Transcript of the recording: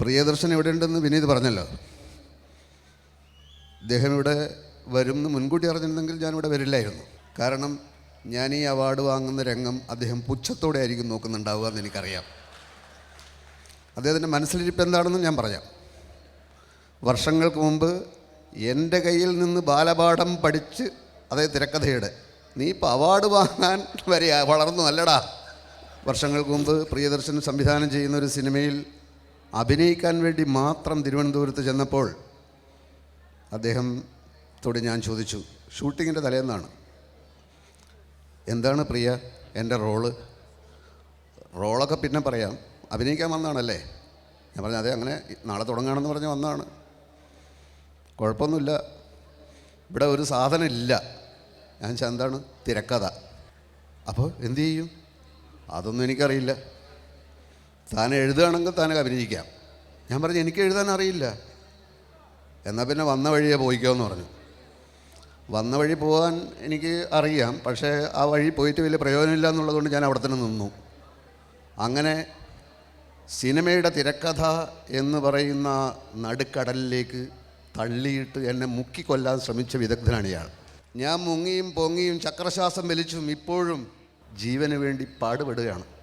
പ്രിയദർശൻ എവിടെ ഉണ്ടെന്ന് വിനീത് പറഞ്ഞല്ലോ. അദ്ദേഹം ഇവിടെ വരും എന്ന് മുൻകൂട്ടി അറിഞ്ഞിരുന്നെങ്കിൽ ഞാനിവിടെ വരില്ലായിരുന്നു. കാരണം ഞാൻ ഈ അവാർഡ് വാങ്ങുന്ന രംഗം അദ്ദേഹം പുച്ഛത്തോടെ ആയിരിക്കും നോക്കുന്നുണ്ടാവുക എന്ന് എനിക്കറിയാം. അദ്ദേഹത്തിന്റെ മനസ്സിലിരിപ്പ് എന്താണെന്ന് ഞാൻ പറയാം. വർഷങ്ങൾക്ക് മുമ്പ് എന്റെ കയ്യിൽ നിന്ന് ബാലപാഠം പഠിച്ച് അതേ തിരക്കഥയുടെ നീ ഇപ്പോൾ അവാർഡ് വാങ്ങാൻ വരെ വളർന്നു അല്ലടാ. വർഷങ്ങൾക്ക് മുമ്പ് പ്രിയദർശൻ സംവിധാനം ചെയ്യുന്ന ഒരു സിനിമയിൽ അഭിനയിക്കാൻ വേണ്ടി മാത്രം തിരുവനന്തപുരത്ത് ചെന്നപ്പോൾ അദ്ദേഹത്തോട് ഞാൻ ചോദിച്ചു ഷൂട്ടിങ്ങിന്റെ തലേന്നാണ്. എന്താണ് പ്രിയ എന്റെ റോൾ? റോളൊക്കെ പിന്നെ പറയാം. അഭിനയിക്കാൻ വന്നതാണല്ലേ ഞാൻ പറഞ്ഞു അതെ അങ്ങനെ നാളെ തുടങ്ങുകയാണെന്ന് പറഞ്ഞ് വന്നതാണ് കുഴപ്പമൊന്നുമില്ല. ഇവിടെ ഒരു സാധനം ഇല്ല ഞാൻ എന്താണ്? തിരക്കഥ. അപ്പോൾ എന്തു ചെയ്യും? അതൊന്നും എനിക്കറിയില്ല. താൻ എഴുതുകയാണെങ്കിൽ താൻ അഭിനയിക്കാം. ഞാൻ പറഞ്ഞു എനിക്ക് എഴുതാൻ അറിയില്ല. എന്നാൽ പിന്നെ വന്ന വഴിയെ പോയിക്കോ എന്ന് പറഞ്ഞു. വന്ന വഴി പോകാൻ എനിക്ക് അറിയാം പക്ഷേ ആ വഴി പോയിട്ട് വലിയ പ്രയോജനമില്ല എന്നുള്ളതുകൊണ്ട് ഞാൻ അവിടെ തന്നെ നിന്നു. അങ്ങനെ സിനിമയുടെ തിരക്കഥ എന്ന് പറയുന്ന നടുക്കടലിലേക്ക് തള്ളിയിട്ട് എന്നെ മുക്കിക്കൊല്ലാൻ ശ്രമിച്ച വിദഗ്ധനാണ് ഇയാൾ. ഞാൻ മുങ്ങിയും പൊങ്ങിയും ചക്രശ്വാസം വലിച്ചും ഇപ്പോഴും ജീവന് വേണ്ടി പാടുപെടുകയാണ്.